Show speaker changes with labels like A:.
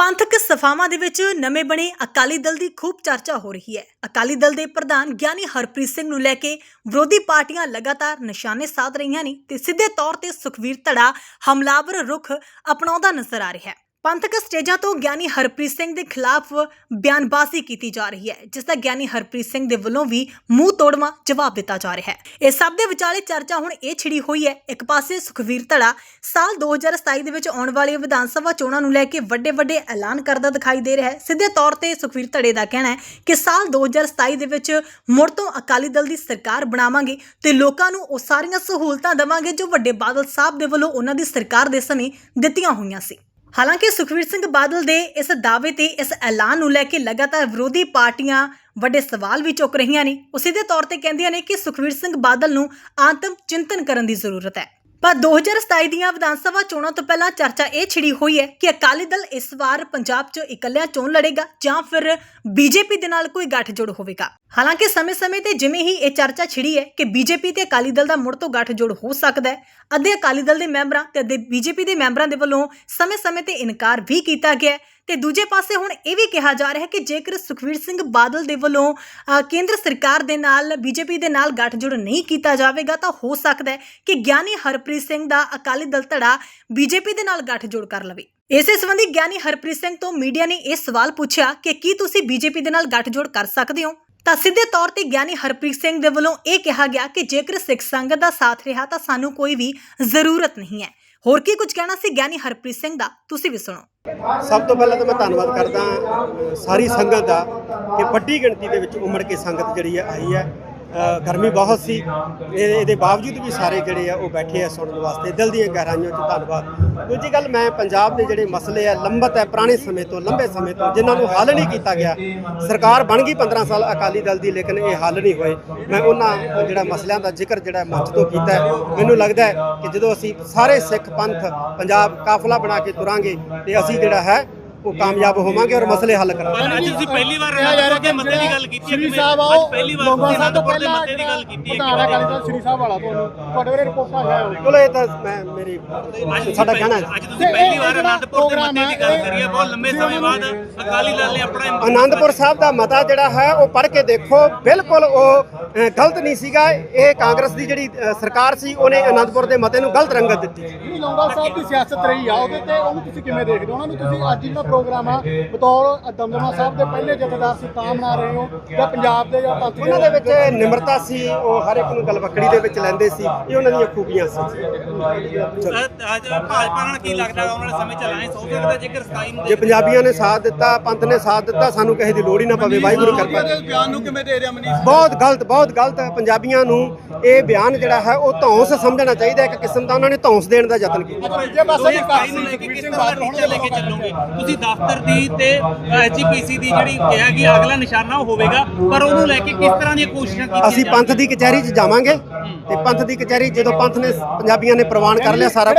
A: ਪੰਥਕ ਸਫਾਵਾਂ ਦੇ ਵਿੱਚ ਨਵੇਂ ਬਣੇ ਅਕਾਲੀ ਦਲ ਦੀ ਖੂਬ ਚਰਚਾ ਹੋ ਰਹੀ ਹੈ। ਅਕਾਲੀ ਦਲ ਦੇ ਪ੍ਰਧਾਨ ਗਿਆਨੀ ਹਰਪ੍ਰੀਤ ਸਿੰਘ ਨੂੰ ਲੈ ਕੇ ਵਿਰੋਧੀ ਪਾਰਟੀਆਂ ਲਗਾਤਾਰ ਨਿਸ਼ਾਨੇ ਸਾਧ ਰਹੀਆਂ ਨੇ ਤੇ ਸਿੱਧੇ ਤੌਰ ਤੇ ਸੁਖਵੀਰ ਧੜਾ ਹਮਲਾਵਰ ਰੁਖ ਅਪਣਾਉਂਦਾ ਨਜ਼ਰ ਆ ਰਿਹਾ ਹੈ। ਪੰਥਕ ਸਟੇਜਾਂ ਤੋਂ ਗਿਆਨੀ ਹਰਪ੍ਰੀਤ ਸਿੰਘ ਦੇ ਖਿਲਾਫ ਬਿਆਨਬਾਜ਼ੀ ਕੀਤੀ ਜਾ ਰਹੀ ਹੈ, ਜਿਸ ਦਾ ਗਿਆਨੀ ਹਰਪ੍ਰੀਤ ਸਿੰਘ ਦੇ ਵੱਲੋਂ ਵੀ ਮੂੰਹ ਤੋੜਵਾ ਜਵਾਬ ਦਿੱਤਾ ਜਾ ਰਿਹਾ ਹੈ। ਇਸ ਸਭ ਦੇ ਵਿਚਾਲੇ ਚਰਚਾ ਹੁਣ ਇਹ ਛਿੜੀ ਹੋਈ ਹੈ, ਇੱਕ ਪਾਸੇ ਸੁਖਵੀਰ ਧੜਾ ਸਾਲ 2027 ਦੇ ਵਿੱਚ ਆਉਣ ਵਾਲੀਆਂ ਵਿਧਾਨ ਸਭਾ ਚੋਣਾਂ ਨੂੰ ਲੈ ਕੇ ਵੱਡੇ ਵੱਡੇ ਐਲਾਨ ਕਰਦਾ ਦਿਖਾਈ ਦੇ ਰਿਹਾ ਹੈ। ਸਿੱਧੇ ਤੌਰ ਤੇ ਸੁਖਵੀਰ ਧੜੇ ਦਾ ਕਹਿਣਾ ਹੈ ਕਿ ਸਾਲ 2027 ਦੇ ਵਿੱਚ ਮੁੜ ਤੋਂ ਅਕਾਲੀ ਦਲ ਦੀ ਸਰਕਾਰ ਬਣਾਵਾਂਗੇ ਤੇ ਲੋਕਾਂ ਨੂੰ ਉਹ ਸਾਰੀਆਂ ਸਹੂਲਤਾਂ ਦੇਵਾਂਗੇ ਜੋ ਵੱਡੇ ਬਾਦਲ ਸਾਹਿਬ ਦੇ ਵੱਲੋਂ ਉਹਨਾਂ ਦੀ ਸਰਕਾਰ ਦੇ ਸਮੇਂ ਦਿੱਤੀਆਂ ਹੋਈਆਂ ਸੀ। ਹਾਲਾਂਕਿ ਸੁਖਵੀਰ ਸਿੰਘ ਬਾਦਲ ਦੇ ਇਸ ਦਾਅਵੇ ਤੇ ਇਸ ਐਲਾਨ ਨੂੰ ਲੈ ਕੇ ਲਗਾਤਾਰ ਵਿਰੋਧੀ ਪਾਰਟੀਆਂ ਵੱਡੇ ਸਵਾਲ ਵੀ ਚੁੱਕ ਰਹੀਆਂ ਨੇ। ਉਸੇ ਦੇ ਤੌਰ ਤੇ ਕਹਿੰਦੀਆਂ ਨੇ ਕਿ ਸੁਖਵੀਰ ਸਿੰਘ ਬਾਦਲ ਨੂੰ ਆਤਮ ਚਿੰਤਨ ਕਰਨ ਦੀ ਜ਼ਰੂਰਤ ਹੈ। ਪਰ 2027 ਦੀਆਂ ਵਿਧਾਨ ਸਭਾ ਚੋਣਾਂ ਤੋਂ ਪਹਿਲਾਂ ਚਰਚਾ ਇਹ ਛਿੜੀ ਹੋਈ ਹੈ ਕਿ ਅਕਾਲੀ ਦਲ ਇਸ ਵਾਰ ਪੰਜਾਬ 'ਚ ਇਕੱਲਿਆਂ ਚੋਣ ਲੜੇਗਾ ਜਾਂ ਫਿਰ ਬੀਜੇਪੀ ਦੇ ਨਾਲ ਕੋਈ ਗੱਠਜੋੜ ਹੋਵੇਗਾ। ਹਾਲਾਂਕਿ ਸਮੇਂ-ਸਮੇਂ ਤੇ ਜਿਵੇਂ ਹੀ ਇਹ ਚਰਚਾ ਛਿੜੀ ਹੈ ਕਿ ਬੀਜੇਪੀ ਤੇ ਅਕਾਲੀ ਦਲ ਦਾ ਮੁੜ ਤੋਂ ਗੱਠਜੋੜ ਹੋ ਸਕਦਾ ਹੈ, ਅੱਧੇ ਅਕਾਲੀ ਦਲ ਦੇ ਮੈਂਬਰਾਂ ਤੇ ਅੱਧੇ ਬੀਜੇਪੀ ਦੇ ਮੈਂਬਰਾਂ ਦੇ ਵੱਲੋਂ ਸਮੇਂ-ਸਮੇਂ ਤੇ ਇਨਕਾਰ ਵੀ ਕੀਤਾ ਗਿਆ ਤੇ ਦੂਜੇ ਪਾਸੇ ਹੁਣ ਇਹ ਵੀ ਕਿਹਾ ਜਾ ਰਿਹਾ ਹੈ ਕਿ ਜੇਕਰ ਸੁਖਵੀਰ ਸਿੰਘ ਬਾਦਲ ਦੇ ਵੱਲੋਂ ਕੇਂਦਰ ਸਰਕਾਰ ਦੇ ਨਾਲ, ਬੀਜੇਪੀ ਦੇ ਨਾਲ ਗੱਠਜੋੜ ਨਹੀਂ ਕੀਤਾ ਜਾਵੇਗਾ, ਤਾਂ ਹੋ ਸਕਦਾ ਹੈ ਕਿ ਗਿਆਨੀ ਹਰਪ੍ਰੀਤ ਸਿੰਘ ਦਾ ਅਕਾਲੀ ਦਲ ਧੜਾ ਬੀਜੇਪੀ ਦੇ ਨਾਲ ਗੱਠਜੋੜ ਕਰ ਲਵੇ। ਇਸੇ ਸੰਬੰਧੀ ਗਿਆਨੀ ਹਰਪ੍ਰੀਤ ਸਿੰਘ ਤੋਂ ਮੀਡੀਆ ਨੇ ਇਹ ਸਵਾਲ ਪੁੱਛਿਆ ਕਿ ਕੀ ਤੁਸੀਂ ਬੀਜੇਪੀ ਦੇ ਨਾਲ ਗੱਠਜੋੜ ਕਰ ਸਕਦੇ ਹੋ? ਤਾਂ ਸਿੱਧੇ ਤੌਰ ਤੇ ਗਿਆਨੀ ਹਰਪ੍ਰੀਤ ਸਿੰਘ ਦੇ ਵੱਲੋਂ ਇਹ ਕਿਹਾ ਗਿਆ ਕਿ ਜੇਕਰ ਸਿੱਖ ਸੰਗਤ ਦਾ ਸਾਥ ਰਿਹਾ, ਤਾਂ ਸਾਨੂੰ ਕੋਈ ਵੀ ਜ਼ਰੂਰਤ ਨਹੀਂ ਹੈ। ਹੋਰ ਕੀ ਕੁਝ ਕਹਿਣਾ ਸੀ ਗਿਆਨੀ ਹਰਪ੍ਰੀਤ ਸਿੰਘ ਦਾ? ਤੁਸੀਂ ਵੀ ਸੁਣੋ।
B: ਸਭ ਤੋਂ ਪਹਿਲਾਂ ਤਾਂ ਮੈਂ ਧੰਨਵਾਦ ਕਰਦਾ ਸਾਰੀ ਸੰਗਤ ਦਾ ਕਿ ਵੱਡੀ ਗਿਣਤੀ ਦੇ ਵਿੱਚ ਉਮੜ ਕੇ ਸੰਗਤ ਜਿਹੜੀ ਹੈ ਆਈ ਹੈ। ਗਰਮੀ ਬਹੁਤ ਸੀ। ਇਹ- ਇਹਦੇ ਬਾਵਜੂਦ ਵੀ ਸਾਰੇ ਜਿਹੜੇ ਆ ਉਹ ਬੈਠੇ ਆ ਸੁਣਨ ਵਾਸਤੇ। ਦਿਲ ਦੀਆਂ ਗਹਿਰਾਈਆਂ 'ਚ ਧੰਨਵਾਦ। ਦੂਜੀ ਗੱਲ, ਮੈਂ ਪੰਜਾਬ ਦੇ ਜਿਹੜੇ ਮਸਲੇ ਆ, ਲੰਬਤ ਹੈ, ਪੁਰਾਣੇ ਸਮੇਂ ਤੋਂ, ਲੰਬੇ ਸਮੇਂ ਤੋਂ, ਜਿਨ੍ਹਾਂ ਨੂੰ ਹੱਲ ਨਹੀਂ ਕੀਤਾ ਗਿਆ। ਸਰਕਾਰ ਬਣ ਗਈ 15 ਸਾਲ ਅਕਾਲੀ ਦਲ ਦੀ, ਲੇਕਿਨ ਇਹ ਹੱਲ ਨਹੀਂ ਹੋਏ। ਮੈਂ ਉਹਨਾਂ ਜਿਹੜਾ ਮਸਲਿਆਂ ਦਾ ਜ਼ਿਕਰ ਜਿਹੜਾ ਮੰਚ ਤੋਂ ਕੀਤਾ ਮੈਨੂੰ ਲੱਗਦਾ ਹੈ ਕਿ ਜਦੋਂ ਅਸੀਂ ਸਾਰੇ ਸਿੱਖ ਪੰਥ ਪੰਜਾਬ ਕਾਫਲਾ ਬਣਾ ਕੇ ਤੁਰਾਂਗੇ, ਤੇ ਅਸੀਂ ਜਿਹੜਾ ਹੈ ਉਹ ਕਾਮਯਾਬ ਹੋਵਾਂਗੇ ਔਰ ਮਸਲੇ ਹੱਲ ਕਰਾਂਗੇ
C: ਅੱਜ ਤੁਸੀਂ ਪਹਿਲੀ ਵਾਰ ਅਨੰਦਪੁਰ ਦੇ ਮੱਤੇ ਦੀ ਗੱਲ ਕੀਤੀ ਹੈ ਕਿਵੇਂ?
D: ਸਾਹਿਬ
C: ਅੱਜ
D: ਆਓ
C: ਪਹਿਲੀ ਵਾਰ
D: ਲੋਕਾਂ
C: ਤੁਸੀਂ
D: ਸਾਹਿਬ ਤੋਂ
C: ਅਨੰਦਪੁਰ ਦੇ
D: ਪਹਿਲਾਂ
C: ਮੱਤੇ ਦੀ ਗੱਲ ਕੀਤੀ ਹੈ
D: ਪ੍ਰਧਾਨ ਅਕਾਲੀ? ਦਲ ਸ਼੍ਰੀ ਸਾਹਿਬ ਵਾਲਾ ਤੁਹਾਨੂੰ ਤੁਹਾਡੇ ਬਾਰੇ ਰਿਪੋਰਟਾਂ ਹੈ
B: ਚਲੋ ਇਹ ਤਾਂ ਮੈਂ ਮੇਰੀ ਸਾਡਾ ਕਹਿਣਾ ਹੈ
C: ਅੱਜ ਤੁਸੀਂ ਪਹਿਲੀ ਵਾਰ ਅਨੰਦਪੁਰ ਦੇ ਮੱਤੇ ਦੀ ਗੱਲ ਕਰੀ ਹੈ ਬਹੁਤ ਲੰਬੇ ਸਮੇਂ ਬਾਅਦ ਅਕਾਲੀ ਦਲ ਨੇ ਆਪਣਾ
B: ਆਨੰਦਪੁਰ ਸਾਹਿਬ ਦਾ ਮਤਾ ਜਿਹੜਾ ਹੈ ਉਹ ਪੜ੍ਹ ਕੇ ਦੇਖੋ ਬਿਲਕੁਲ ਉਹ ਗਲਤ ਨਹੀਂ ਸੀਗਾ ਇਹ ਕਾਂਗਰਸ ਦੀ ਜਿਹੜੀ ਸਰਕਾਰ ਸੀ ਉਹਨੇ ਆਨੰਦਪੁਰ ਦੇ ਮਤੇ ਨੂੰ ਗਲਤ ਰੰਗਤ ਦਿੱਤੀ
D: ਲੌਂਗਾ ਸਾਹਿਬ ਦੀ ਸਿਆਸਤ ਰਹੀ ਆ ਉਹਦੇ ਤੇ ਉਹਨੂੰ ਤੁਸੀਂ ਕਿਵੇਂ ਦੇਖਦੇ ਹੋ ਉਹਨਾਂ ਨੂੰ ਤੁਸੀਂ ਅੱਜ ਜਿਹੜਾ ਪ੍ਰੋਗਰਾਮ ਆ। ਬਤੌਰ ਦਮਦਮਾ ਸਾਹਿਬ ਦੇ ਪਹਿਲੇ ਜਥੇਦਾਰ ਸੀ ਤਾਂ ਮਨਾ ਰਹੇ ਹੋ ਜਾਂ ਪੰਜਾਬ ਦੇ ਜਾਂ ਪੰਥ
B: ਉਹਨਾਂ ਦੇ ਵਿੱਚ ਨਿਮਰਤਾ ਸੀ ਉਹ ਹਰ ਇੱਕ ਨੂੰ ਗਲਵਕੜੀ ਦੇ ਵਿੱਚ ਲੈਂਦੇ ਸੀ ਇਹ ਉਹਨਾਂ ਦੀਆਂ ਖੂਬੀਆਂ ਸੀ।
C: ਅੱਜ ਭਾਜਪਾ ਨਾਲ ਕੀ ਲੱਗਦਾ ਆਉਣ ਵਾਲੇ ਸਮੇਂ ਚ ਅਲਾਈਅੰਸ ਹੋ ਸਕਦਾ ਜੇਕਰ 27 ਨੂੰ
B: ਜੇ ਪੰਜਾਬੀਆਂ ਨੇ ਸਾਥ ਦਿੱਤਾ ਪੰਥ ਨੇ ਸਾਥ ਦਿੱਤਾ ਸਾਨੂੰ ਕਿਸੇ ਦੀ ਲੋੜ ਹੀ ਨਾ ਪਵੇ ਵਾਹਿਗੁਰੂ ਕਿਰਪਾ। ਕਰੇ।
D: ਬਿਆਨ ਨੂੰ ਕਿਵੇਂ ਦੇ ਰਿਹਾ ਮਨੀਸ਼?
B: ਬਹੁਤ ਗਲਤ ਬਹੁਤ ਗਲਤ ਹੈ। ਪੰਜਾਬੀਆਂ ਨੂੰ ਇਹ ਬਿਆਨ ਜਿਹੜਾ ਹੈ ਉਹ ਧੌਂਸ ਸਮਝਣਾ ਚਾਹੀਦਾ ਹੈ। ਇੱਕ ਕਿਸਮ ਦਾ ਉਹਨਾਂ ਨੇ ਧੌਂਸ ਦੇਣ ਦਾ ਯਤਨ ਕੀਤਾ।
D: ਜੇ ਬਸ
C: ਦੋਏ ਸਤਾਈ ਨੂੰ ਲੈ ਕੇ ਕਿਸ ਤਰ੍ਹਾਂ ਦਾ ਟੀਚਾ ਲੈ ਕੇ ਚੱਲੋਗੇ? ਤੁਸੀਂ ਦਫ਼ਤਰ ਦੀ ਤੇ ਐਚਪੀਸੀ ਦੀ ਜਿਹੜੀ ਕਿਹਾ ਕਿ ਅਗਲਾ ਨਿਸ਼ਾਨਾ ਉਹ ਹੋਵੇਗਾ ਪਰ ਉਹਨੂੰ ਲੈ ਕੇ ਕਿਸ ਤਰ੍ਹਾਂ ਦੀਆਂ ਕੋਸ਼ਿਸ਼ਾਂ ਕੀਤੀਆਂ
B: ਅਸੀਂ ਪੰਥ ਦੀ ਕਚਹਿਰੀ 'ਚ ਜਾਵਾਂਗੇ ਤੇ ਪੰਥ ਦੀ ਕਚਹਿਰੀ ਜਦੋਂ ਪੰਥ ਨੇ ਪੰਜਾਬੀਆਂ ਨੇ ਪ੍ਰਵਾਨ ਕਰ ਲਿਆ ਸਾਰਾ